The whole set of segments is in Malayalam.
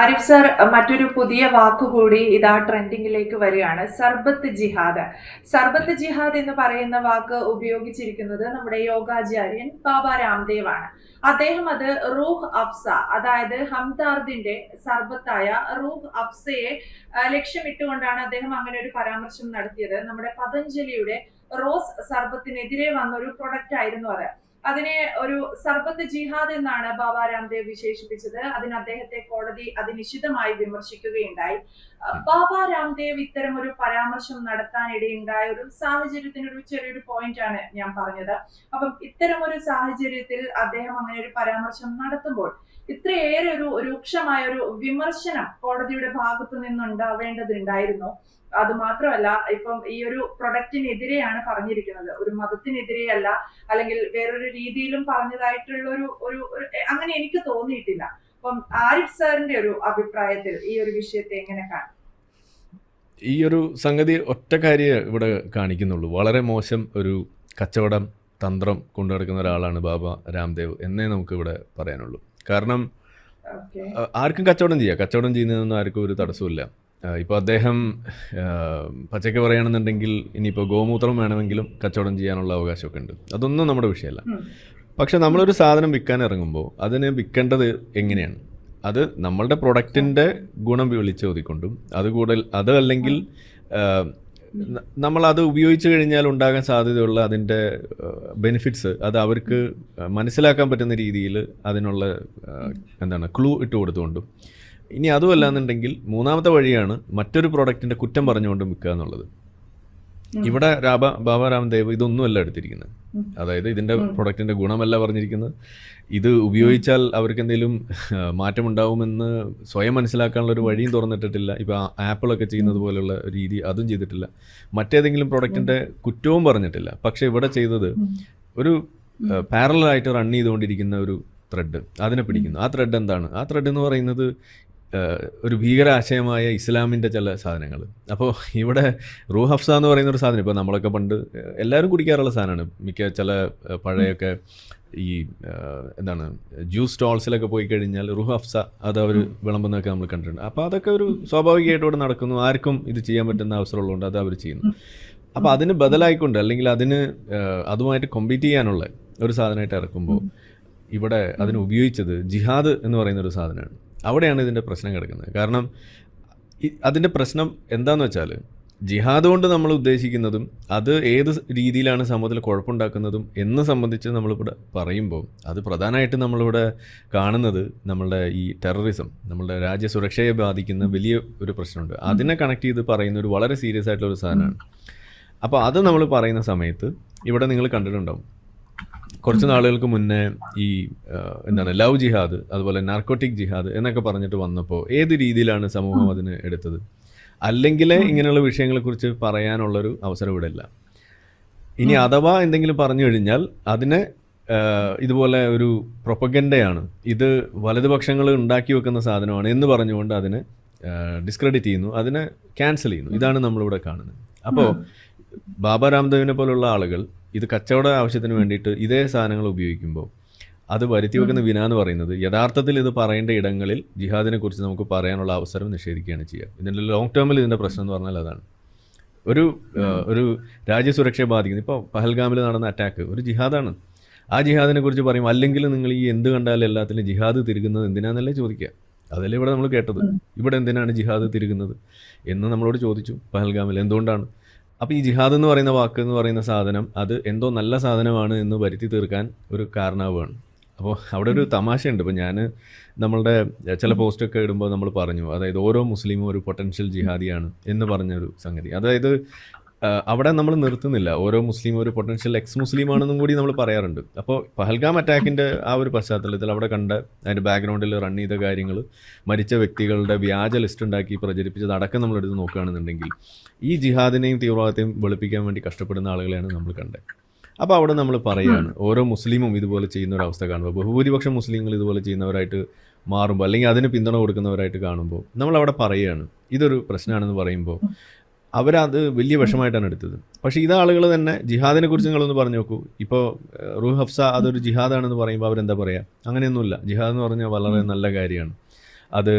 ആരിഫ് സർ മറ്റൊരു പുതിയ വാക്കുകൂടി ഇതാ ട്രെൻഡിങ്ങിലേക്ക് വരികയാണ്. സർബത്ത് ജിഹാദ്. സർബത്ത് ജിഹാദ് എന്ന് പറയുന്ന വാക്ക് ഉപയോഗിച്ചിരിക്കുന്നത് നമ്മുടെ യോഗാചാര്യൻ ബാബ രാംദേവ് ആണ് അദ്ദേഹം അത് റൂഹ് അഫ്സ അതായത് ഹംദാർദിന്റെ സർബത്തായ റൂഹ് അഫ്സയെ ലക്ഷ്യമിട്ടുകൊണ്ടാണ് അദ്ദേഹം അങ്ങനെ ഒരു പരാമർശം നടത്തിയത്. നമ്മുടെ പതഞ്ജലിയുടെ റോസ് സർബത്തിനെതിരെ വന്ന ഒരു പ്രൊഡക്റ്റ് ആയിരുന്നു അത്. അതിനെ ഒരു സർബത്ത് ജിഹാദ് എന്നാണ് ബാബ രാംദേവ് വിശേഷിപ്പിച്ചത്. അതിന് അദ്ദേഹത്തെ കോടതി അതിനിശിതമായി വിമർശിക്കുകയുണ്ടായി. ബാബ രാംദേവ് ഇത്തരം ഒരു പരാമർശം നടത്താനിടയുണ്ടായ ഒരു സാഹചര്യത്തിന് ഒരു ചെറിയൊരു പോയിന്റ് ആണ് ഞാൻ പറഞ്ഞത്. അപ്പം ഇത്തരം ഒരു സാഹചര്യത്തിൽ അദ്ദേഹം അങ്ങനെ ഒരു പരാമർശം നടത്തുമ്പോൾ ഇത്രയേറെ ഒരു രൂക്ഷമായ ഒരു വിമർശനം കോടതിയുടെ ഭാഗത്തു നിന്നുണ്ടാവേണ്ടതുണ്ടായിരുന്നു. അത് മാത്രമല്ല ഇപ്പം ഈ ഒരു പ്രൊഡക്റ്റിനെതിരെയാണ് പറഞ്ഞിരിക്കുന്നത്. ഒരു മതത്തിനെതിരെയല്ല അല്ലെങ്കിൽ വേറൊരു രീതിയിലും പറഞ്ഞതായിട്ടുള്ള ഒരു ഒരു അങ്ങനെ എനിക്ക് തോന്നിയിട്ടില്ല. അപ്പം ആരിഫ് സാറിന്റെ ഒരു അഭിപ്രായത്തിൽ ഈ ഒരു വിഷയത്തെ എങ്ങനെ കാണും? ഈ ഒരു സംഗതി ഒറ്റ കാര്യം ഇവിടെ കാണിക്കുന്നുള്ളൂ. വളരെ മോശം ഒരു കച്ചവടം തന്ത്രം കൊണ്ടു നടക്കുന്ന ഒരാളാണ് ബാബ രാംദേവ് എന്നേ നമുക്ക് ഇവിടെ പറയാനുള്ളൂ. കാരണം ആർക്കും കച്ചവടം ചെയ്യാം. കച്ചവടം ചെയ്യുന്നതൊന്നും ആർക്കും ഒരു തടസ്സമില്ല ഇപ്പോൾ അദ്ദേഹം പച്ചക്ക പച്ചയ്ക്ക് പറയുകയാണെന്നുണ്ടെങ്കിൽ ഇനിയിപ്പോൾ ഗോമൂത്രം വേണമെങ്കിലും കച്ചവടം ചെയ്യാനുള്ള അവകാശമൊക്കെ ഉണ്ട് അതൊന്നും നമ്മുടെ വിഷയമല്ല. പക്ഷെ നമ്മളൊരു സാധനം വിൽക്കാൻ ഇറങ്ങുമ്പോൾ അതിന് വിൽക്കേണ്ടത് എങ്ങനെയാണ്? അത് നമ്മളുടെ പ്രൊഡക്റ്റിന്റെ ഗുണം വിളിച്ചോതിക്കൊണ്ടും അത് കൂടുതൽ അത് അല്ലെങ്കിൽ നമ്മൾ അത് ഉപയോഗിച്ച് കഴിഞ്ഞാൽ ഉണ്ടാകാൻ സാധ്യതയുള്ള അതിന്റെ ബെനിഫിറ്റ്സ് അത് അവർക്ക് മനസ്സിലാക്കാൻ പറ്റുന്ന രീതിയിൽ അതിനുള്ള എന്താണ് ക്ലൂ ഇട്ട് കൊടുത്തുകൊണ്ടും ഇനി അതുമല്ല എന്നുണ്ടെങ്കിൽ മൂന്നാമത്തെ വഴിയാണ് മറ്റൊരു പ്രോഡക്റ്റിന്റെ കുറ്റം പറഞ്ഞുകൊണ്ട് വിൽക്കുക എന്നുള്ളത്. ഇവിടെ രാബ ബാബ രാംദേവ് ഇതൊന്നുമല്ല എടുത്തിരിക്കുന്നത്. അതായത് ഇതിന്റെ. പ്രൊഡക്റ്റിന്റെ ഗുണമല്ല പറഞ്ഞിരിക്കുന്നത്. ഇത് ഉപയോഗിച്ചാൽ അവർക്ക് എന്തെങ്കിലും മാറ്റമുണ്ടാവുമെന്ന് സ്വയം മനസ്സിലാക്കാനുള്ള ഒരു വഴിയും തുറന്നിട്ടിട്ടില്ല. ഇപ്പൊ ആപ്പിളൊക്കെ ചെയ്യുന്നത് പോലെയുള്ള രീതി അതും ചെയ്തിട്ടില്ല. മറ്റേതെങ്കിലും പ്രൊഡക്റ്റിന്റെ കുറ്റവും പറഞ്ഞിട്ടില്ല. പക്ഷെ ഇവിടെ ചെയ്തത് ഒരു പാരലായിട്ട് റൺ ചെയ്തുകൊണ്ടിരിക്കുന്ന ഒരു ത്രെഡ് അതിനെ പിടിക്കുന്നു. ആ ത്രെഡ് എന്താണ്? ആ ത്രെഡ് എന്ന് പറയുന്നത് ഒരു ഭീകരാശയമായ ഇസ്ലാമിന്റെ ചില സാധനങ്ങൾ അപ്പോൾ ഇവിടെ റൂ ഹഫ്സ എന്ന് പറയുന്ന ഒരു സാധനം ഇപ്പോൾ നമ്മളൊക്കെ പണ്ട് എല്ലാവരും കുടിക്കാറുള്ള സാധനമാണ്. മിക്ക ചില പഴയൊക്കെ ഈ എന്താണ് ജ്യൂസ് സ്റ്റോൾസിലൊക്കെ പോയി കഴിഞ്ഞാൽ റുഹ് ഹഫ്സ അത് അവർ വിളമ്പുന്നതൊക്കെ നമ്മൾ കണ്ടിട്ടുണ്ട്. അപ്പോൾ അതൊക്കെ ഒരു സ്വാഭാവികമായിട്ട് ഇവിടെ നടക്കുന്നു. ആർക്കും ഇത് ചെയ്യാൻ പറ്റുന്ന അവസരമുള്ളതുകൊണ്ട് അത് അവർ ചെയ്യുന്നു. അപ്പോൾ അതിന് ബദലായിക്കൊണ്ട് അല്ലെങ്കിൽ അതിന് അതുമായിട്ട് കോമ്പീറ്റ് ചെയ്യാനുള്ള ഒരു സാധനമായിട്ട് ഇറക്കുമ്പോൾ ഇവിടെ അതിന് ഉപയോഗിച്ചത് ജിഹാദ് എന്ന് പറയുന്ന ഒരു സാധനമാണ്. അവിടെയാണ് ഇതിന്റെ പ്രശ്നം കിടക്കുന്നത്. കാരണം അതിന്റെ പ്രശ്നം എന്താണെന്ന് വെച്ചാൽ ജിഹാദ് കൊണ്ട് നമ്മൾ ഉദ്ദേശിക്കുന്നതും അത് ഏത് രീതിയിലാണ് സമൂഹത്തിൽ കുഴപ്പമുണ്ടാക്കുന്നതും എന്ന് സംബന്ധിച്ച് നമ്മളിവിടെ പറയുമ്പോൾ അത് പ്രധാനമായിട്ട് നമ്മളിവിടെ കാണുന്നത് നമ്മളുടെ ഈ ടെററിസം നമ്മളുടെ രാജ്യസുരക്ഷയെ ബാധിക്കുന്ന വലിയ ഒരു പ്രശ്നമുണ്ട്. അതിനെ കണക്ട് ചെയ്ത് പറയുന്ന ഒരു വളരെ സീരിയസ് ആയിട്ടുള്ള ഒരു സാധനമാണ്. അപ്പോൾ അത് നമ്മൾ പറയുന്ന സമയത്ത് ഇവിടെ നിങ്ങൾ കണ്ടിട്ടുണ്ടാവും. കുറച്ച് നാളുകൾക്ക് മുന്നേ ഈ എന്താണ് ലവ് ജിഹാദ് അതുപോലെ നാർക്കോട്ടിക് ജിഹാദ് എന്നൊക്കെ പറഞ്ഞിട്ട് വന്നപ്പോൾ ഏത് രീതിയിലാണ് സമൂഹം അതിന് എടുത്തത്? അല്ലെങ്കിൽ ഇങ്ങനെയുള്ള വിഷയങ്ങളെക്കുറിച്ച് പറയാനുള്ളൊരു അവസരം ഇവിടെ ഇല്ല ഇനി അഥവാ എന്തെങ്കിലും പറഞ്ഞു കഴിഞ്ഞാൽ അതിനെ ഇതുപോലെ ഒരു പ്രൊപ്പഗൻഡയാണ് ഇത് വലതുപക്ഷങ്ങൾ ഉണ്ടാക്കി വെക്കുന്ന സാധനമാണ് എന്ന് പറഞ്ഞുകൊണ്ട് അതിനെ ഡിസ്ക്രെഡിറ്റ് ചെയ്യുന്നു അതിനെ ക്യാൻസൽ ചെയ്യുന്നു. ഇതാണ് നമ്മളിവിടെ കാണുന്നത്. അപ്പോൾ ബാബ രാംദേവിനെ പോലുള്ള ആളുകൾ ഇത് കച്ചവട ആവശ്യത്തിന് വേണ്ടിയിട്ട് ഇതേ സാധനങ്ങൾ ഉപയോഗിക്കുമ്പോൾ അത് വരുത്തി വെക്കുന്ന വിന എന്ന് പറയുന്നത് യഥാർത്ഥത്തിൽ ഇത് പറയേണ്ട ഇടങ്ങളിൽ ജിഹാദിനെ കുറിച്ച് നമുക്ക് പറയാനുള്ള അവസരം നിഷേധിക്കുകയാണ് ചെയ്യുക. ഇതിന്റെ ലോങ് ടേമിൽ ഇതിന്റെ പ്രശ്നം എന്ന് പറഞ്ഞാൽ അതാണ്. ഒരു ഒരു രാജ്യസുരക്ഷയെ ബാധിക്കുന്നത് ഇപ്പോൾ പഹൽഗാമിൽ നടന്ന അറ്റാക്ക് ഒരു ജിഹാദാണ്. ആ ജിഹാദിനെ കുറിച്ച് പറയും അല്ലെങ്കിൽ നിങ്ങൾ ഈ എന്ത് കണ്ടാലും എല്ലാത്തിലും ജിഹാദ് തിരുകുന്നത് എന്തിനാന്നല്ലേ ചോദിക്കുക? അതല്ലേ ഇവിടെ നമ്മൾ കേട്ടത്. ഇവിടെ എന്തിനാണ് ജിഹാദ് തിരുകുന്നത് എന്ന് നമ്മളോട് ചോദിച്ചു പഹൽഗാമിൽ. എന്തുകൊണ്ടാണ്? അപ്പോൾ ഈ ജിഹാദ് എന്ന് പറയുന്ന വാക്ക് എന്ന് പറയുന്ന സാധനം അത് എന്തോ നല്ല സാധനമാണ് എന്ന് വരുത്തി തീർക്കാൻ ഒരു കാരണമാവുകയാണ്. അപ്പോൾ അവിടെ ഒരു തമാശയുണ്ട്. ഇപ്പോൾ ഞാൻ നമ്മളുടെ ചില പോസ്റ്റൊക്കെ ഇടുമ്പോൾ നമ്മൾ പറഞ്ഞു അതായത് ഓരോ മുസ്ലിമും ഒരു പൊട്ടൻഷ്യൽ ജിഹാദിയാണ് എന്ന് പറഞ്ഞൊരു സംഗതി. അതായത് അവിടെ നമ്മൾ നിർത്തുന്നില്ല. ഓരോ മുസ്ലിം ഒരു പൊട്ടൻഷ്യൽ എക്സ് മുസ്ലിം ആണെന്നും കൂടി നമ്മൾ പറയാറുണ്ട്. അപ്പോൾ പഹൽഗാം അറ്റാക്കിന്റെ ആ ഒരു പശ്ചാത്തലത്തിൽ അവിടെ കണ്ട അതിന്റെ ബാക്ക്ഗ്രൗണ്ടിൽ റൺ ചെയ്ത കാര്യങ്ങൾ മരിച്ച വ്യക്തികളുടെ വ്യാജ ലിസ്റ്റ് ഉണ്ടാക്കി പ്രചരിപ്പിച്ചത് അടക്കം നമ്മളെടുത്ത് നോക്കുകയാണെന്നുണ്ടെങ്കിൽ ഈ ജിഹാദിനെയും തീവ്രവാദത്തെയും വെളുപ്പിക്കാൻ വേണ്ടി കഷ്ടപ്പെടുന്ന ആളുകളെയാണ് നമ്മൾ കണ്ടത്. അപ്പോൾ അവിടെ നമ്മൾ പറയുകയാണ് ഓരോ മുസ്ലിമും ഇതുപോലെ ചെയ്യുന്ന ഒരു അവസ്ഥ കാണുമ്പോൾ ബഹുഭൂരിപക്ഷം മുസ്ലിങ്ങൾ ഇതുപോലെ ചെയ്യുന്നവരായിട്ട് മാറുമ്പോൾ അല്ലെങ്കിൽ അതിന് പിന്തുണ കൊടുക്കുന്നവരായിട്ട് കാണുമ്പോൾ നമ്മൾ അവിടെ പറയുകയാണ് ഇതൊരു പ്രശ്നമാണെന്ന് പറയുമ്പോൾ അവരത് വലിയ വിഷമായിട്ടാണ് എടുത്തത്. പക്ഷേ ഇത് ആളുകൾ തന്നെ ജിഹാദിനെ കുറിച്ച് നിങ്ങളൊന്ന് പറഞ്ഞു നോക്കൂ. ഇപ്പോൾ റൂഹ് ഹഫ്സ അതൊരു ജിഹാദാണെന്ന് പറയുമ്പോൾ അവരെന്താ പറയുക അങ്ങനെയൊന്നുമില്ല. ജിഹാദ് എന്ന് പറഞ്ഞാൽ വളരെ നല്ല കാര്യമാണ്. അത്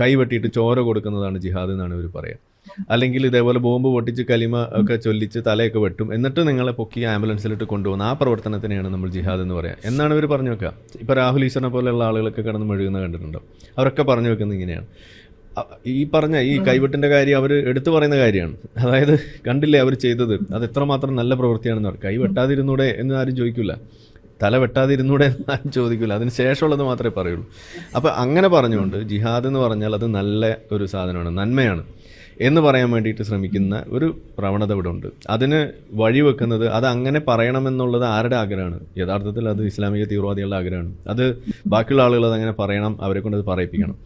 കൈ വെട്ടിയിട്ട് ചോര കൊടുക്കുന്നതാണ് ജിഹാദ് എന്നാണ് ഇവർ പറയുക അല്ലെങ്കിൽ ഇതേപോലെ ബോംബ് പൊട്ടിച്ച് കലിമ ഒക്കെ ചൊല്ലിച്ച് തലയൊക്കെ വെട്ടും. എന്നിട്ട് നിങ്ങളെ പൊക്കി ആംബുലൻസിലിട്ട് കൊണ്ടുപോകുന്ന ആ പ്രവർത്തനത്തിനെയാണ് നമ്മൾ ജിഹാദ് എന്ന് പറയുക എന്നാണ് ഇവർ പറഞ്ഞു വെക്കുക ഇപ്പോൾ രാഹുൽ ഈശ്വരനെ പോലെയുള്ള ആളുകളൊക്കെ കിടന്ന് മെഴുകുന്ന കണ്ടിട്ടുണ്ടോ? അവരൊക്കെ പറഞ്ഞു വെക്കുന്നത് ഇങ്ങനെയാണ്. ഈ പറഞ്ഞ ഈ കൈവെട്ടിന്റെ കാര്യം അവർ എടുത്തു പറയുന്ന കാര്യമാണ്. അതായത് കണ്ടില്ലേ അവർ ചെയ്തത്? അത് എത്രമാത്രം നല്ല പ്രവൃത്തിയാണെന്ന് പറയും കൈ വെട്ടാതിരുന്നൂടെ എന്ന് ആരും ചോദിക്കില്ല തല വെട്ടാതിരുന്നൂടെ എന്ന് ആരും ചോദിക്കില്ല അതിന് ശേഷമുള്ളത് മാത്രമേ പറയുള്ളൂ. അപ്പോൾ അങ്ങനെ പറഞ്ഞുകൊണ്ട് ജിഹാദ് എന്ന് പറഞ്ഞാൽ അത് നല്ല ഒരു സാധനമാണ് നന്മയാണ് എന്ന് പറയാൻ വേണ്ടിയിട്ട് ശ്രമിക്കുന്ന ഒരു പ്രവണത ഇവിടെ ഉണ്ട്. അതിന് വഴിവെക്കുന്നത് അത് അങ്ങനെ പറയണമെന്നുള്ളത് ആരുടെ ആഗ്രഹമാണ്? യഥാർത്ഥത്തിൽ അത് ഇസ്ലാമിക തീവ്രവാദികളുടെ ആഗ്രഹമാണ്. അത് ബാക്കിയുള്ള ആളുകൾ അത് അങ്ങനെ പറയണം അവരെ കൊണ്ട് അത് പറയിപ്പിക്കണം.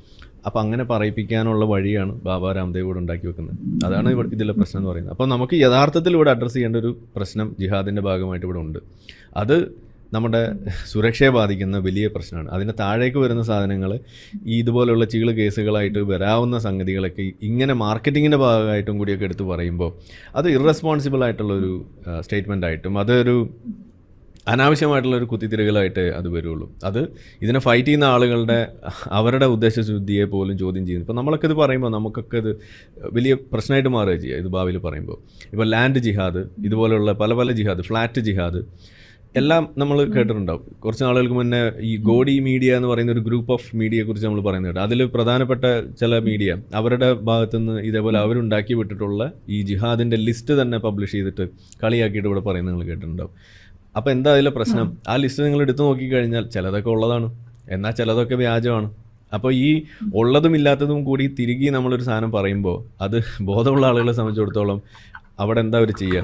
അപ്പോൾ അങ്ങനെ പറയിപ്പിക്കാനുള്ള വഴിയാണ് ബാബ രാംദേവ് ഇവിടെ ഉണ്ടാക്കി വെക്കുന്നത്. അതാണ് ഇവിടെ ഇതിലെ പ്രശ്നം എന്ന് പറയുന്നത്. അപ്പോൾ നമുക്ക് യഥാർത്ഥത്തിൽ ഇവിടെ അഡ്രസ്സ് ചെയ്യേണ്ട ഒരു പ്രശ്നം ജിഹാദിന്റെ ഭാഗമായിട്ട് ഇവിടെ ഉണ്ട്. അത് നമ്മുടെ സുരക്ഷയെ ബാധിക്കുന്ന വലിയ പ്രശ്നമാണ്. അതിന്റെ താഴേക്ക് വരുന്ന സാധനങ്ങൾ ഈ ഇതുപോലെയുള്ള ചീൾ കേസുകളായിട്ട് വരാവുന്ന സംഗതികളൊക്കെ ഇങ്ങനെ മാർക്കറ്റിങ്ങിന്റെ ഭാഗമായിട്ടും കൂടിയൊക്കെ എടുത്ത് പറയുമ്പോൾ അത് ഇറസ്പോൺസിബിൾ ആയിട്ടുള്ളൊരു സ്റ്റേറ്റ്മെന്റ് ആയിട്ടും അതൊരു അനാവശ്യമായിട്ടുള്ള ഒരു കുത്തിത്തിരകളായിട്ട് അത് വരുള്ളൂ. അത് ഇതിനെ ഫൈറ്റ് ചെയ്യുന്ന ആളുകളുടെ അവരുടെ ഉദ്ദേശശുദ്ധിയെ പോലും ചോദ്യം ചെയ്യുന്നു. ഇപ്പോൾ നമ്മളൊക്കെ ഇത് പറയുമ്പോൾ നമുക്കൊക്കെ ഇത് വലിയ പ്രശ്നമായിട്ട് മാറുക ചെയ്യുക ഇത് ഭാവിയിൽ പറയുമ്പോൾ. ഇപ്പോൾ ലാൻഡ് ജിഹാദ് ഇതുപോലെയുള്ള പല പല ജിഹാദ് ഫ്ലാറ്റ് ജിഹാദ് എല്ലാം നമ്മൾ കേട്ടിട്ടുണ്ടാവും. കുറച്ച് നാളുകൾക്ക് മുന്നേ ഈ ഗോഡി മീഡിയ എന്ന് പറയുന്ന ഒരു ഗ്രൂപ്പ് ഓഫ് മീഡിയയെ കുറിച്ച് നമ്മൾ പറയുന്നത് കേട്ടോ അതിൽ പ്രധാനപ്പെട്ട ചില മീഡിയ അവരുടെ ഭാഗത്തുനിന്ന് ഇതേപോലെ അവരുണ്ടാക്കി വിട്ടിട്ടുള്ള ഈ ജിഹാദിന്റെ ലിസ്റ്റ് തന്നെ പബ്ലിഷ് ചെയ്തിട്ട് കളിയാക്കിയിട്ട് ഇവിടെ പറയുന്നത് നിങ്ങൾ കേട്ടിട്ടുണ്ടാവും. അപ്പോൾ എന്താ അതിലെ പ്രശ്നം? ആ ലിസ്റ്റ് നിങ്ങൾ എടുത്തു നോക്കിക്കഴിഞ്ഞാൽ ചിലതൊക്കെ ഉള്ളതാണ്. എന്നാൽ ചിലതൊക്കെ വ്യാജമാണ്. അപ്പോൾ ഈ ഉള്ളതും ഇല്ലാത്തതും കൂടി തിരികെ നമ്മളൊരു സാധനം പറയുമ്പോൾ അത് ബോധമുള്ള ആളുകളെ സംബന്ധിച്ചിടത്തോളം അവിടെ എന്താ അവർ ചെയ്യുക?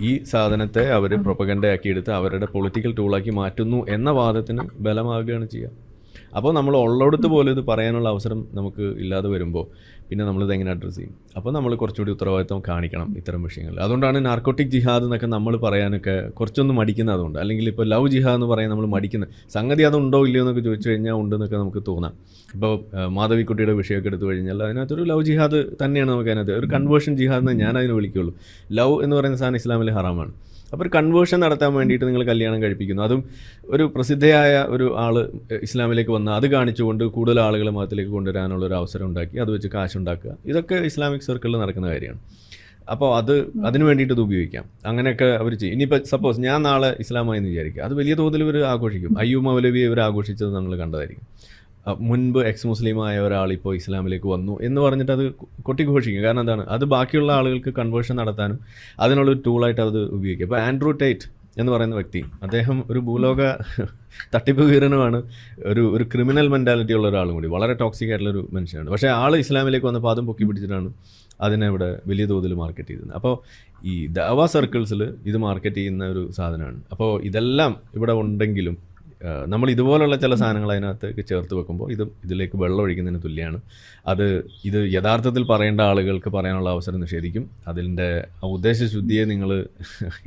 ഈ സാധനത്തെ അവർ പ്രൊപ്പഗൻഡയാക്കി എടുത്ത് അവരുടെ പൊളിറ്റിക്കൽ ടൂളാക്കി മാറ്റുന്നു എന്ന വാദത്തിന് ബലമാകുകയാണ് ചെയ്യുക. അപ്പോൾ നമ്മൾ ഉള്ളിടത്ത് പോലും ഇത് പറയാനുള്ള അവസരം നമുക്ക് ഇല്ലാതെ വരുമ്പോൾ പിന്നെ നമ്മളിത് എങ്ങനെ അഡ്രസ്സ് ചെയ്യും? അപ്പോൾ നമ്മൾ കുറച്ചുകൂടി ഉത്തരവാദിത്വം കാണിക്കണം ഇത്തരം വിഷയങ്ങളിൽ. അതുകൊണ്ടാണ് നാർക്കോട്ടിക് ജിഹാദ് എന്നൊക്കെ നമ്മൾ പറയാനൊക്കെ കുറച്ചൊന്ന് മടിക്കുന്നത് അതുകൊണ്ട് അല്ലെങ്കിൽ ഇപ്പോൾ ലവ് ജിഹാദ് എന്ന് പറയാൻ നമ്മൾ മടിക്കുന്നത് സംഗതി അതുണ്ടോ ഇല്ലയോ എന്നൊക്കെ ചോദിച്ചു കഴിഞ്ഞാൽ ഉണ്ടെന്നൊക്കെ നമുക്ക് തോന്നാം. ഇപ്പോൾ മാധവിക്കുട്ടിയുടെ വിഷയമൊക്കെ എടുത്തു കഴിഞ്ഞാൽ അതിനകത്തൊരു ലവ് ജിഹാദ് തന്നെയാണ് നമുക്ക് അതിനകത്ത് ഒരു കൺവേർഷൻ ജിഹാദ് എന്ന് ഞാൻ അതിനെ വിളിക്കുകയുള്ളൂ ലവ് എന്ന് പറയുന്ന സാധനം ഇസ്ലാമിലെ ഹറാമാണ്. അപ്പോൾ ഒരു കൺവേർഷൻ നടത്താൻ വേണ്ടിയിട്ട് നിങ്ങൾ കല്യാണം കഴിപ്പിക്കുന്നു. അതും ഒരു പ്രസിദ്ധയായ ഒരു ആൾ ഇസ്ലാമിലേക്ക് വന്ന് അത് കാണിച്ചുകൊണ്ട് കൂടുതൽ ആളുകളെ മതത്തിലേക്ക് കൊണ്ടുവരാനുള്ള ഒരു അവസരം ഉണ്ടാക്കി അത് വെച്ച് കാശുണ്ടാക്കുക. ഇതൊക്കെ ഇസ്ലാമിക് സർക്കിളിൽ നടക്കുന്ന കാര്യമാണ്. അപ്പോൾ അത് അതിന് വേണ്ടിയിട്ട് ഇത് ഉപയോഗിക്കാം. അങ്ങനെയൊക്കെ അവർ ചെയ്യും. ഇനിയിപ്പോൾ സപ്പോസ് ഞാൻ നാളെ ഇസ്ലാമായി എന്ന് വിചാരിക്കുക. അത് വലിയ തോതിൽ ഇവർ ആഘോഷിക്കും. അയ്യൂ മൗലവി ഇവർ ആഘോഷിച്ചത് നമ്മൾ കണ്ടതായിരിക്കും. മുൻപ് എക്സ് മുസ്ലിമായ ഒരാൾ ഇപ്പോൾ ഇസ്ലാമിലേക്ക് വന്നു എന്ന് പറഞ്ഞിട്ട് അത് കൊട്ടിഘോഷിക്കും. കാരണം എന്താണ്? അത് ബാക്കിയുള്ള ആളുകൾക്ക് കൺവേർഷൻ നടത്താനും അതിനുള്ളൊരു ടൂളായിട്ട് അത് ഉപയോഗിക്കും. അപ്പോൾ ആൻഡ്രൂ ടൈറ്റ് എന്ന് പറയുന്ന വ്യക്തി അദ്ദേഹം ഒരു ഭൂലോക തട്ടിപ്പ് വീരനുമാണ്. ഒരു ഒരു ക്രിമിനൽ മെന്റാലിറ്റി ഉള്ള ഒരാളും കൂടി വളരെ ടോക്സിക് ആയിട്ടുള്ള ഒരു മനുഷ്യനാണ്. പക്ഷേ ആൾ ഇസ്ലാമിലേക്ക് വന്നപ്പോൾ അതും പൊക്കി പിടിച്ചിട്ടാണ് അതിനെ ഇവിടെ വലിയ തോതിൽ മാർക്കറ്റ് ചെയ്തത്. അപ്പോൾ ഈ ദവ സർക്കിൾസിൽ ഇത് മാർക്കറ്റ് ചെയ്യുന്ന ഒരു സാധനമാണ്. അപ്പോൾ ഇതെല്ലാം ഇവിടെ ഉണ്ടെങ്കിലും നമ്മൾ ഇതുപോലുള്ള ചില സാധനങ്ങൾ അതിനകത്തേക്ക് ചേർത്ത് വെക്കുമ്പോൾ ഇത് ഇതിലേക്ക് വെള്ളം ഒഴിക്കുന്നതിന് തുല്യമാണ് അത് ഇത് യഥാർത്ഥത്തിൽ പറയേണ്ട ആളുകൾക്ക് പറയാനുള്ള അവസരം നിഷേധിക്കും. അതിന്റെ ആ ഉദ്ദേശശുദ്ധിയെ നിങ്ങൾ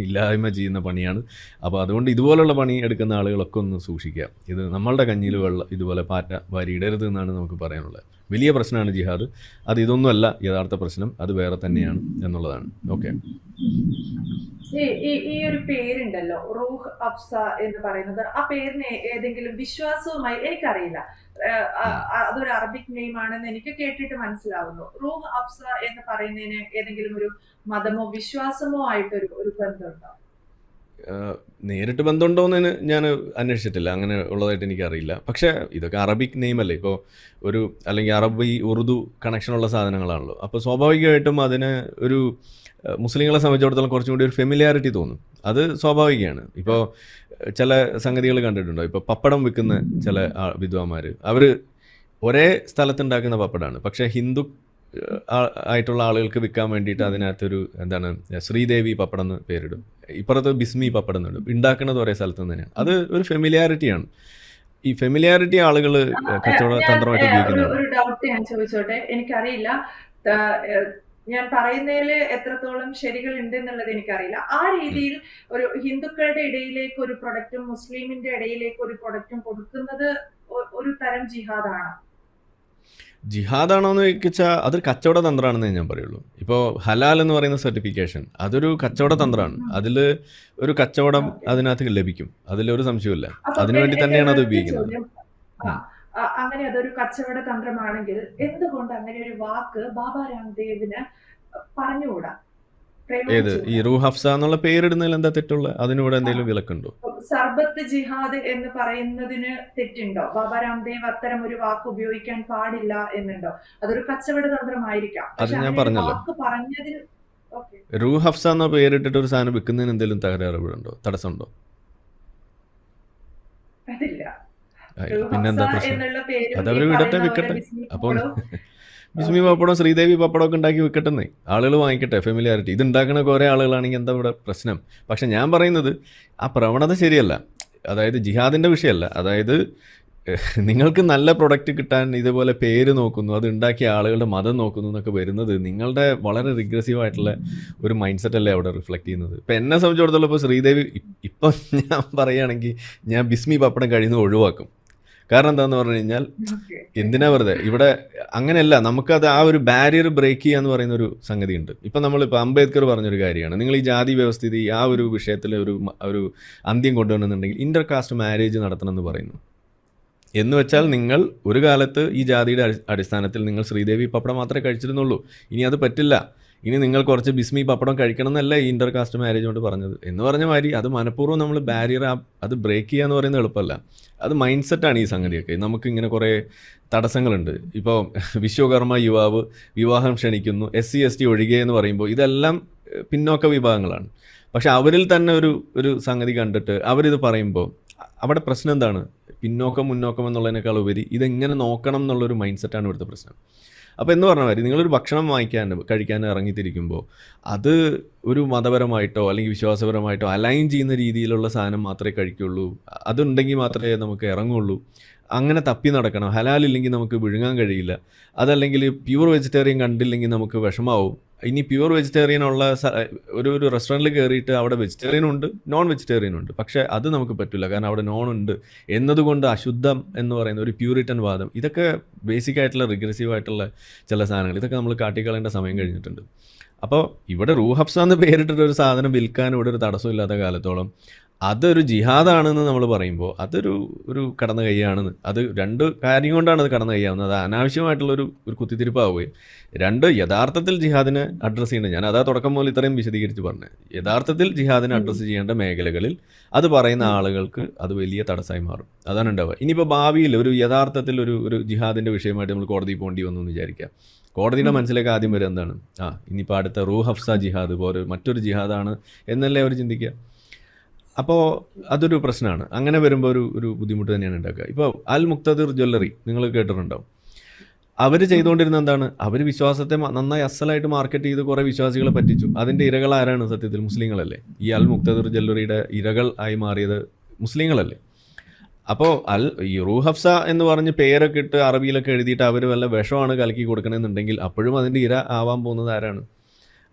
ഇല്ലായ്മ ചെയ്യുന്ന പണിയാണ്. അപ്പോൾ അതുകൊണ്ട് ഇതുപോലുള്ള പണി എടുക്കുന്ന ആളുകളൊക്കെ ഒന്ന് സൂക്ഷിക്കുക. ഇത് നമ്മളുടെ കഞ്ഞിയിൽ വെള്ളം ഇതുപോലെ പാറ്റ വാരിയിടരുത് എന്നാണ് നമുക്ക് പറയാനുള്ളത്. വലിയ പ്രശ്നമാണ് ജിഹാദ്. അത് ഇതൊന്നുമല്ല യഥാർത്ഥ പ്രശ്നം അത് വേറെ തന്നെയാണ് എന്നുള്ളതാണ്. ഓക്കെ. ഈ ഒരു പേരുണ്ടല്ലോ റൂഹ് അഫ്സ എന്ന് പറയുന്നത്. ആ പേരിന് ഏതെങ്കിലും വിശ്വാസവുമായി എനിക്കറിയില്ല. അതൊരു അറബിക് നെയിം ആണെന്ന് എനിക്ക് കേട്ടിട്ട് മനസ്സിലാവുന്നു. റൂഹ് അഫ്സ എന്ന് പറയുന്നതിന് ഏതെങ്കിലും ഒരു മതമോ വിശ്വാസമോ ആയിട്ടൊരു ഒരു ബന്ധമുണ്ടോ? നേരിട്ട് ബന്ധമുണ്ടോയെന്ന് ഞാൻ അന്വേഷിച്ചിട്ടില്ല. അങ്ങനെ ഉള്ളതായിട്ട് എനിക്കറിയില്ല. പക്ഷേ ഇതൊക്കെ അറബിക് നെയിം അല്ലേ ഇപ്പോൾ ഒരു അല്ലെങ്കിൽ അറബി ഉറുദു കണക്ഷനുള്ള സാധനങ്ങളാണല്ലോ. അപ്പോൾ സ്വാഭാവികമായിട്ടും അതിന് ഒരു മുസ്ലിങ്ങളെ സംബന്ധിച്ചിടത്തോളം കുറച്ചും കൂടി ഒരു ഫെമിലിയാരിറ്റി തോന്നും. അത് സ്വാഭാവികമാണ്. ഇപ്പോൾ ചില സംഗതികൾ കണ്ടിട്ടുണ്ടോ? ഇപ്പോൾ പപ്പടം വിൽക്കുന്ന ചില വിദ്വാന്മാർ അവർ ഒരേ സ്ഥലത്തുണ്ടാക്കുന്ന പപ്പടമാണ് പക്ഷേ ഹിന്ദു ആയിട്ടുള്ള ആളുകൾക്ക് വിൽക്കാൻ വേണ്ടിയിട്ട് അതിനകത്തൊരു എന്താണ് ശ്രീദേവി പപ്പടം എന്ന് പേരിടും. ഇപ്പുറത്ത് ബിസ്മി പപ്പടം എന്നിടും ഉണ്ടാക്കുന്നത് ഒരേ സ്ഥലത്ത് തന്നെയാണ്. അത് ഒരു ഫെമിലിയാരിറ്റിയാണ് ഈ ഫെമിലിയാരിറ്റി ആളുകൾ കച്ചവട തന്ത്രമായിട്ട് ഉപയോഗിക്കുന്നത് ഒരു ഡൗട്ട് ഞാൻ ചോദിച്ചോട്ടെ. എനിക്കറിയില്ല. ഞാൻ പറയുന്നതിൽ എത്രത്തോളം ശരികൾ ഉണ്ട് എന്നുള്ളത് എനിക്കറിയില്ല. ആ രീതിയിൽ ഒരു ഹിന്ദുക്കളുടെ ഇടയിലേക്ക് ഒരു പ്രൊഡക്റ്റും മുസ്ലിമിന്റെ ഇടയിലേക്ക് ഒരു പ്രൊഡക്റ്റും കൊടുക്കുന്നത് ഒരു തരം ജിഹാദാണ്. ജിഹാദാണോ എന്ന് ചോദിച്ചാൽ അതൊരു കച്ചവട തന്ത്രമാണെന്നേ ഞാൻ പറയുള്ളൂ. ഇപ്പോൾ ഹലാൽ എന്ന് പറയുന്ന സർട്ടിഫിക്കേഷൻ അതൊരു കച്ചവട തന്ത്രമാണ്. അതിൽ ഒരു കച്ചവടം അതിനകത്ത് ലഭിക്കും. അതിലൊരു സംശയമില്ല അതിനുവേണ്ടി തന്നെയാണ് അത് ഉപയോഗിക്കുന്നത്. അങ്ങനെ അതൊരു കച്ചവട തന്ത്രമാണെങ്കിൽ എന്തുകൊണ്ട് അങ്ങനെ ഒരു വാക്ക് ബാബാ രാംദേവിന് പറഞ്ഞുകൂടാ? ഏത്? ഈ റൂ ഹഫ്സ എന്നുള്ള പേരിടുന്നതിൽ എന്താ തെറ്റുള്ള? അതിനൂടെ എന്തെങ്കിലും വിലക്കുണ്ടോ? സർബത്ത് ജിഹാദ് എന്ന് പറയുന്നതിന് തെറ്റുണ്ടോ? ബാബ രാംദേവ് അത്തരം ഒരു വാക്ക് ഉപയോഗിക്കാൻ പാടില്ല എന്നുണ്ടോ? അതൊരു കച്ചവട തന്ത്രമായിരിക്കാം. അത് ഞാൻ പറഞ്ഞല്ലോ. പറഞ്ഞതിൽ റൂ ഹഫ്സ എന്ന പേരിട്ടിട്ട് ഒരു സാധനം വിൽക്കുന്നതിന് എന്തെങ്കിലും തകരാറ് ഉണ്ടോ തടസ്സമുണ്ടോ അതില്ല ആയി. ഒരു പിന്നെന്താ പ്രശ്നം? ഈ വിടട്ടെ. ബിസ്മി അപ്പോൾ ബിസ്മി പപ്പടം ശ്രീദേവി പപ്പടമൊക്കെ ഉണ്ടാക്കി വിൽക്കട്ടെന്നേ ആളുകൾ വാങ്ങിക്കട്ടെ ഫെമിലിയാരിറ്റി ഇത് ഉണ്ടാക്കുന്ന കുറേ ആളുകളാണെങ്കിൽ എന്താ ഇവിടെ പ്രശ്നം? പക്ഷെ ഞാൻ പറയുന്നത് ആ പ്രവണത ശരിയല്ല. അതായത് ജിഹാദിന്റെ വിഷയമല്ല. അതായത് നിങ്ങൾക്ക് നല്ല പ്രൊഡക്റ്റ് കിട്ടാൻ ഇതുപോലെ പേര് നോക്കുന്നു അത് ഉണ്ടാക്കിയ ആളുകളുടെ മതം നോക്കുന്നു എന്നൊക്കെ വരുന്നത് നിങ്ങളുടെ വളരെ റിഗ്രസീവ് ആയിട്ടുള്ള ഒരു മൈൻഡ് സെറ്റ് അല്ലേ അവിടെ റിഫ്ലക്ട് ചെയ്യുന്നത്? ഇപ്പം എന്നെ സംബന്ധിച്ചിടത്തോളം ഇപ്പോൾ ശ്രീദേവി ഇപ്പം ഞാൻ പറയുകയാണെങ്കിൽ ഞാൻ ബിസ്മി പപ്പടം കഴിയുന്നത് ഒഴിവാക്കും. കാരണം എന്താണെന്ന് പറഞ്ഞു കഴിഞ്ഞാൽ എന്തിനാ വെറുതെ? ഇവിടെ അങ്ങനെയല്ല നമുക്കത് ആ ഒരു ബാരിയർ ബ്രേക്ക് ചെയ്യുക എന്ന് പറയുന്ന ഒരു സംഗതി ഉണ്ട് ഇപ്പം നമ്മളിപ്പോൾ അംബേദ്കർ പറഞ്ഞൊരു കാര്യമാണ്. നിങ്ങൾ ഈ ജാതി വ്യവസ്ഥിതി ആ ഒരു വിഷയത്തിൽ ഒരു ഒരു അന്ത്യം കൊണ്ടുവരണമെന്നുണ്ടെങ്കിൽ ഇന്റർ കാസ്റ്റ് മാരേജ് നടത്തണം എന്ന് പറയുന്നു. എന്ന് വെച്ചാൽ നിങ്ങൾ ഒരു കാലത്ത് ഈ ജാതിയുടെ അടിസ്ഥാനത്തിൽ നിങ്ങൾ ശ്രീദേവി പപ്പടം മാത്രമേ കഴിച്ചിരുന്നുള്ളൂ. ഇനി അത് പറ്റില്ല. ഇനി നിങ്ങൾ കുറച്ച് ബിസ്മി പപ്പടം കഴിക്കണം എന്നല്ല ഈ ഇന്റർ കാസ്റ്റ് മാരേജ് കൊണ്ട് പറഞ്ഞത്. എന്ന് പറഞ്ഞ മാതിരി അത് മനഃപൂർവം നമ്മൾ ബാരിയർ അത് ബ്രേക്ക് ചെയ്യുക എന്ന് പറയുന്നത് എളുപ്പമല്ല. അത് മൈൻഡ് സെറ്റാണ് ഈ സംഗതിയൊക്കെ. നമുക്ക് ഇങ്ങനെ കുറേ തടസ്സങ്ങളുണ്ട്. ഇപ്പോൾ വിശ്വകർമ്മ യുവാവ് വിവാഹം ക്ഷണിക്കുന്നു. എസ് സി എസ് ടി ഒഴികെ എന്ന് പറയുമ്പോൾ ഇതെല്ലാം പിന്നോക്ക വിഭാഗങ്ങളാണ്. പക്ഷെ അവരിൽ തന്നെ ഒരു ഒരു സംഗതി കണ്ടിട്ട് അവരിത് പറയുമ്പോൾ അവിടെ പ്രശ്നം എന്താണ്? പിന്നോക്കം മുന്നോക്കം എന്നുള്ളതിനേക്കാൾ ഉപരി ഇതെങ്ങനെ നോക്കണം എന്നുള്ളൊരു മൈൻഡ് സെറ്റാണ് ഇവിടുത്തെ പ്രശ്നം. അപ്പോൾ എന്ന് പറഞ്ഞ മാതിരി നിങ്ങളൊരു ഭക്ഷണം വാങ്ങിക്കാൻ കഴിക്കാൻ ഇറങ്ങിത്തിരിക്കുമ്പോൾ അത് ഒരു മതപരമായിട്ടോ അല്ലെങ്കിൽ വിശ്വാസപരമായിട്ടോ അലൈൻ ചെയ്യുന്ന രീതിയിലുള്ള സാധനം മാത്രമേ കഴിക്കുള്ളൂ. അതുണ്ടെങ്കിൽ മാത്രമേ നമുക്ക് ഇറങ്ങുള്ളൂ. അങ്ങനെ തപ്പി നടക്കണം. ഹലാൽ ഇല്ലെങ്കിൽ നമുക്ക് വിഴുങ്ങാൻ കഴിയില്ല. അതല്ലെങ്കിൽ പ്യുവർ വെജിറ്റേറിയൻ കണ്ടില്ലെങ്കിൽ നമുക്ക് വിഷമാവും. ഇനി പ്യുവർ വെജിറ്റേറിയൻ ഉള്ള ഒരു ഒരു റെസ്റ്റോറന്റിൽ കയറിയിട്ട് അവിടെ വെജിറ്റേറിയൻ ഉണ്ട് നോൺ വെജിറ്റേറിയൻ ഉണ്ട്. പക്ഷേ അത് നമുക്ക് പറ്റില്ല. കാരണം അവിടെ നോൺ ഉണ്ട്. എന്നതുകൊണ്ട് അശുദ്ധം എന്ന് പറയുന്ന ഒരു പ്യൂരിറ്റൻ വാദം. ഇതൊക്കെ ബേസിക് ആയിട്ടുള്ള റിഗ്രസീവ് ആയിട്ടുള്ള ചില സാധനങ്ങൾ. ഇതൊക്കെ നമ്മൾ കാട്ടിക്കളയേണ്ട സമയം കഴിഞ്ഞിട്ടുണ്ട്. അപ്പോൾ ഇവിടെ റൂഹബ്സ എന്ന് പേരിട്ടൊരു സാധനം വിൽക്കാൻ ഇവിടെ ഒരു തടസ്സമില്ലാത്ത കാലത്തോളം അതൊരു ജിഹാദാണെന്ന് നമ്മൾ പറയുമ്പോൾ അതൊരു ഒരു കടന്ന കൈയാണെന്ന് അത് രണ്ട് കാര്യം കൊണ്ടാണ് അത് കടന്ന കൈയാവുന്നത് അത് അനാവശ്യമായിട്ടുള്ളൊരു ഒരു കുത്തിത്തിരിപ്പാവുകയും രണ്ട് യഥാർത്ഥത്തിൽ ജിഹാദിനെ അഡ്രസ്സ് ചെയ്യേണ്ടത് ഞാൻ അതാ തുടക്കം മുതൽ ഇത്രയും വിശദീകരിച്ച് പറഞ്ഞത്. യഥാർത്ഥത്തിൽ ജിഹാദിനെ അഡ്രസ്സ് ചെയ്യേണ്ട മേഖലകളിൽ അത് പറയുന്ന ആളുകൾക്ക് അത് വലിയ തടസ്സമായി മാറും. അതാണ് ഉണ്ടാവുക. ഇനിയിപ്പോൾ ഭാവിയിൽ ഒരു യഥാർത്ഥത്തിൽ ഒരു ഒരു ജിഹാദിന്റെ വിഷയമായിട്ട് നമ്മൾ കോടതിയിൽ പോകേണ്ടി വന്നു എന്ന് വിചാരിക്കുക. കോടതിയുടെ മനസ്സിലേക്ക് ആദ്യം വരെ എന്താണ്? ആ ഇനിയിപ്പോൾ അടുത്ത റൂ ഹഫ്സ ജിഹാദ് പോലെ മറ്റൊരു ജിഹാദാണ് എന്നല്ലേ അവർ ചിന്തിക്കുക? അപ്പോൾ അതൊരു പ്രശ്നമാണ് അങ്ങനെ വരുമ്പോൾ ഒരു ഒരു ബുദ്ധിമുട്ട് തന്നെയാണ് ഉണ്ടാക്കുക ഇപ്പോൾ അൽ മുക്തദിർ ജ്വല്ലറി നിങ്ങൾ കേട്ടിട്ടുണ്ടാവും അവർ ചെയ്തുകൊണ്ടിരുന്ന എന്താണ്? അവർ വിശ്വാസത്തെ നന്നായി അസലായിട്ട് മാർക്കറ്റ് ചെയ്ത് കുറേ വിശ്വാസികളെ പറ്റിച്ചു. അതിന്റെ ഇരകൾ ആരാണ് സത്യത്തിൽ? മുസ്ലിങ്ങളല്ലേ. ഈ അൽ മുക്തദിർ ജ്വല്ലറിയുടെ ഇരകൾ ആയി മാറിയത് മുസ്ലിങ്ങളല്ലേ. അപ്പോൾ അൽ ഈ റൂഹഫ്സ എന്ന് പറഞ്ഞ് പേരൊക്കെ ഇട്ട് അറബിയിലൊക്കെ എഴുതിയിട്ട് അവർ വല്ല വിഷമാണ് കലക്കി കൊടുക്കണമെന്നുണ്ടെങ്കിൽ അപ്പോഴും അതിന്റെ ഇര ആവാൻ പോകുന്നത് ആരാണ്?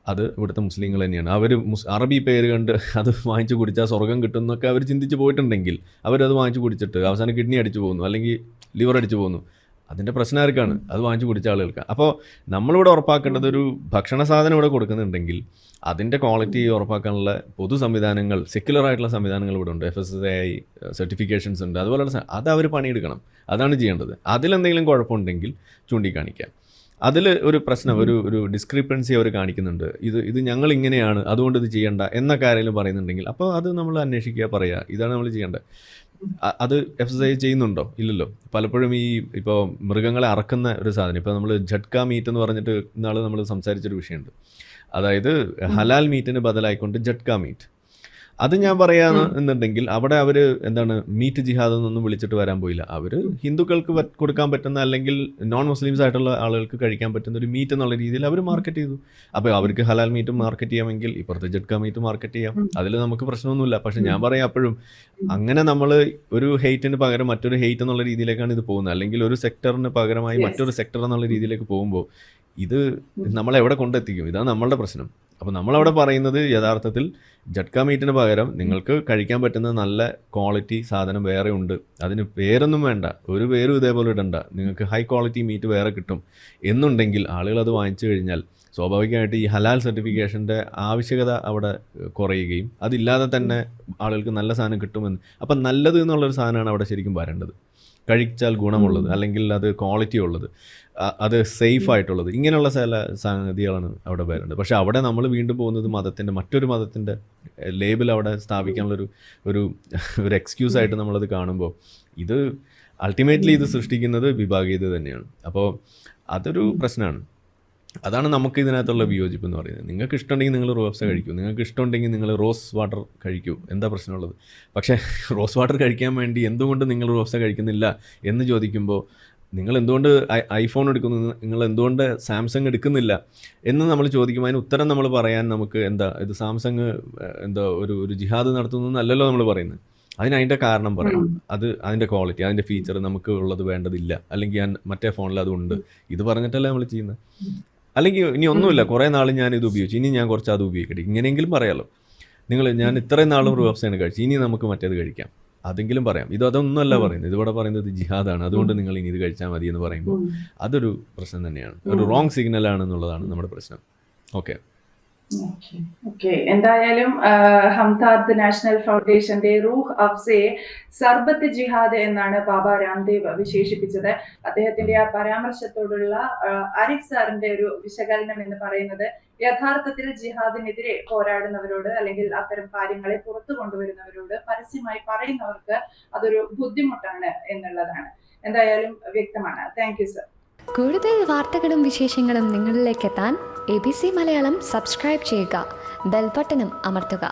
അത് ഇവിടുത്തെ മുസ്ലിങ്ങൾ തന്നെയാണ്. അവർ മുസ് അറബി പേര് കണ്ട് അത് വാങ്ങിച്ചു കുടിച്ചാൽ സ്വർഗം കിട്ടും എന്നൊക്കെ അവർ ചിന്തിച്ച് പോയിട്ടുണ്ടെങ്കിൽ അവരത് വാങ്ങിച്ചു കുടിച്ചിട്ട് അവസാനം കിഡ്നി അടിച്ചു പോകുന്നു അല്ലെങ്കിൽ ലിവർ അടിച്ചു പോകുന്നു. അതിന്റെ പ്രശ്നം ആർക്കാണ്? അത് വാങ്ങിച്ചു കുടിച്ച ആളുകൾക്ക്. അപ്പോൾ നമ്മളിവിടെ ഉറപ്പാക്കേണ്ടത് ഒരു ഭക്ഷണ സാധനം ഇവിടെ കൊടുക്കുന്നുണ്ടെങ്കിൽ അതിന്റെ ക്വാളിറ്റി ഉറപ്പാക്കാനുള്ള പൊതു സംവിധാനങ്ങൾ സെക്യുലർ ആയിട്ടുള്ള സംവിധാനങ്ങൾ ഇവിടെ ഉണ്ട്. F S S I certifications ഉണ്ട്. അതുപോലെയുള്ള അത് അവർ പണിയെടുക്കണം. അതാണ് ചെയ്യേണ്ടത്. അതിലെന്തെങ്കിലും കുഴപ്പമുണ്ടെങ്കിൽ ചൂണ്ടിക്കാണിക്കാം. അതിൽ ഒരു പ്രശ്നം ഒരു ഒരു ഡിസ്ക്രിപ്പൻസി അവർ കാണിക്കുന്നുണ്ട്. ഇത് ഇത് ഞങ്ങൾ ഇങ്ങനെയാണ് അതുകൊണ്ട് ഇത് ചെയ്യണ്ട എന്നൊക്കെ ആരെങ്കിലും പറയുന്നുണ്ടെങ്കിൽ അപ്പോൾ അത് നമ്മൾ അന്വേഷിക്കുക പറയുക ഇതാണ് നമ്മൾ ചെയ്യേണ്ടത്. അത് എക്സസൈസ് ചെയ്യുന്നുണ്ടോ? ഇല്ലല്ലോ. പലപ്പോഴും ഈ ഇപ്പോൾ മൃഗങ്ങളെ അറക്കുന്ന ഒരു സാധനം ഇപ്പോൾ നമ്മൾ ജട്ക മീറ്റ് എന്ന് പറഞ്ഞിട്ട് ഇന്നാൾ നമ്മൾ സംസാരിച്ചൊരു വിഷയമുണ്ട്. അതായത് ഹലാൽ മീറ്റിന് ബദലായിക്കൊണ്ട് ജട്ക മീറ്റ് അത് ഞാൻ പറയാന്ന് എന്നുണ്ടെങ്കിൽ അവിടെ അവർ എന്താണ് മീറ്റ് ജിഹാദ് എന്നൊന്നും വിളിച്ചിട്ട് വരാൻ പോയില്ല. അവർ ഹിന്ദുക്കൾക്ക് കൊടുക്കാൻ പറ്റുന്ന അല്ലെങ്കിൽ നോൺ മുസ്ലിംസ് ആയിട്ടുള്ള ആളുകൾക്ക് കഴിക്കാൻ പറ്റുന്ന ഒരു മീറ്റ് എന്നുള്ള രീതിയിൽ അവർ മാർക്കറ്റ് ചെയ്തു. അപ്പോൾ അവർക്ക് ഹലാൽ മീറ്റ് മാർക്കറ്റ് ചെയ്യാമെങ്കിൽ ഇപ്പുറത്തെ ജഡ്ക മീറ്റ് മാർക്കറ്റ് ചെയ്യാം. അതിൽ നമുക്ക് പ്രശ്നമൊന്നുമില്ല. പക്ഷെ ഞാൻ പറയാം അപ്പോഴും അങ്ങനെ നമ്മൾ ഒരു ഹെയ്റ്റിന് പകരം മറ്റൊരു ഹെയ്റ്റ് എന്നുള്ള രീതിയിലേക്കാണ് ഇത് പോകുന്നത്. അല്ലെങ്കിൽ ഒരു സെക്ടറിന് പകരമായി മറ്റൊരു സെക്ടർ എന്നുള്ള രീതിയിലേക്ക് പോകുമ്പോൾ ഇത് നമ്മളെവിടെ കൊണ്ടെത്തിക്കും? ഇതാണ് നമ്മളുടെ പ്രശ്നം. അപ്പോൾ നമ്മളവിടെ പറയുന്നത് യഥാർത്ഥത്തിൽ ജട്ക മീറ്റിന് പകരം നിങ്ങൾക്ക് കഴിക്കാൻ പറ്റുന്ന നല്ല ക്വാളിറ്റി സാധനം വേറെ ഉണ്ട്. അതിന് പേരൊന്നും വേണ്ട. ഒരു പേരും ഇതേപോലെ ഇടണ്ട. നിങ്ങൾക്ക് ഹൈ ക്വാളിറ്റി മീറ്റ് വേറെ കിട്ടും. എന്നുണ്ടെങ്കിൽ ആളുകൾ അത് വാങ്ങിച്ചു കഴിഞ്ഞാൽ സ്വാഭാവികമായിട്ട് ഈ ഹലാൽ സർട്ടിഫിക്കേഷന്റെ ആവശ്യകത അവിടെ കുറയുകയും അതില്ലാതെ തന്നെ ആളുകൾക്ക് നല്ല സാധനം കിട്ടുമെന്ന്. അപ്പം നല്ലത് എന്നുള്ളൊരു സാധനമാണ് അവിടെ ശരിക്കും വരേണ്ടത്. കഴിച്ചാൽ ഗുണമുള്ളത്. അല്ലെങ്കിൽ അത് ക്വാളിറ്റി ഉള്ളത്. അത് സേഫ് ആയിട്ടുള്ളത്. ഇങ്ങനെയുള്ള ചില സംഗതികളാണ് അവിടെ വരുന്നത് പക്ഷെ അവിടെ നമ്മൾ വീണ്ടും പോകുന്നത് മതത്തിന്റെ മറ്റൊരു മതത്തിന്റെ ലേബൽ അവിടെ സ്ഥാപിക്കാനുള്ളൊരു ഒരു ഒരു എക്സ്ക്യൂസ് ആയിട്ട് നമ്മളത് കാണുമ്പോൾ ഇത് അൾട്ടിമേറ്റ്ലി ഇത് സൃഷ്ടിക്കുന്നത് വിഭാഗീയത തന്നെയാണ്. അപ്പോൾ അതൊരു പ്രശ്നമാണ്. അതാണ് നമുക്ക് ഇതിനകത്തുള്ള വിയോജിപ്പ് എന്ന് പറയുന്നത്. നിങ്ങൾക്ക് ഇഷ്ടമുണ്ടെങ്കിൽ നിങ്ങൾ റോസ് കഴിക്കൂ. നിങ്ങൾക്ക് ഇഷ്ടമുണ്ടെങ്കിൽ നിങ്ങൾ റോസ് വാട്ടർ കഴിക്കൂ. എന്താ പ്രശ്നമുള്ളത്? പക്ഷേ റോസ് വാട്ടർ കഴിക്കാൻ വേണ്ടി എന്തുകൊണ്ട് നിങ്ങൾ റോസ കഴിക്കുന്നില്ല എന്ന് ചോദിക്കുമ്പോൾ നിങ്ങൾ എന്തുകൊണ്ട് ഐഫോൺ എടുക്കുന്നു? നിങ്ങൾ എന്തുകൊണ്ട് സാംസങ് എടുക്കുന്നില്ല? എന്ന് നമ്മൾ ചോദിക്കുമ്പോൾ അതിന് ഉത്തരം നമ്മൾ പറയാൻ നമുക്ക് എന്താ ഇത് സാംസങ് എന്താ ഒരു ഒരു ജിഹാദ് നടത്തുന്നു എന്നല്ലോ നമ്മൾ പറയുന്നത്. അതിന് അതിന്റെ കാരണം പറയാം. അത് അതിന്റെ ക്വാളിറ്റി അതിന്റെ ഫീച്ചർ നമുക്ക് ഉള്ളത് വേണ്ടതില്ല. അല്ലെങ്കിൽ ഞാൻ മറ്റേ ഫോണിൽ അതുണ്ട് ഇത് പറഞ്ഞിട്ടല്ലേ നമ്മൾ ചെയ്യുന്നത്. അല്ലെങ്കിൽ ഇനി ഒന്നുമില്ല. കുറേ നാൾ ഞാൻ ഇത് ഉപയോഗിച്ചു. ഇനി ഞാൻ കുറച്ച് അത് ഉപയോഗിക്കട്ടെ. ഇങ്ങനെയെങ്കിലും പറയാമല്ലോ നിങ്ങൾ ഞാൻ ഇത്രയും നാളും റൂപ്സാണ് കഴിച്ചു ഇനി നമുക്ക് മറ്റേത് കഴിക്കാം. അതെങ്കിലും പറയാം. ഇത് അതൊന്നുമല്ല പറയുന്നത്. ഇതിവിടെ പറയുന്നത് ജിഹാദാണ്. അതുകൊണ്ട് നിങ്ങൾ ഇനി ഇത് കഴിച്ചാൽ മതി എന്ന് പറയുമ്പോൾ അതൊരു പ്രശ്നം തന്നെയാണ്. ഒരു റോങ് സിഗ്നൽ ആണെന്നുള്ളതാണ് നമ്മുടെ പ്രശ്നം. ഓക്കെ ഓക്കെ എന്തായാലും ഹംതാദ് നാഷണൽ ഫൗണ്ടേഷന്റെ റൂഹ് അഫ്സയെ സർബത്ത് ജിഹാദ് എന്നാണ് ബാബ രാംദേവ് വിശേഷിപ്പിച്ചത്. അദ്ദേഹത്തിന്റെ ആ പരാമർശത്തോടുള്ള അരിഫ് ആരിഫ് സാറിന്റെ ഒരു വിശകലനം എന്ന് പറയുന്നത് യഥാർത്ഥത്തിൽ ജിഹാദിനെതിരെ പോരാടുന്നവരോട് അല്ലെങ്കിൽ അത്തരം കാര്യങ്ങളെ പുറത്തു കൊണ്ടുവരുന്നവരോട് പരസ്യമായി പറയുന്നവർക്ക് അതൊരു ബുദ്ധിമുട്ടാണ് എന്നുള്ളതാണ്. എന്തായാലും വ്യക്തമാണ്. താങ്ക് യു സർ കൂടുതൽ വാർത്തകളും വിശേഷങ്ങളും നിങ്ങളിലേക്ക് എത്താൻ A B C Malayalam subscribe ചെയ്യുക. ബെൽബട്ടനും അമർത്തുക.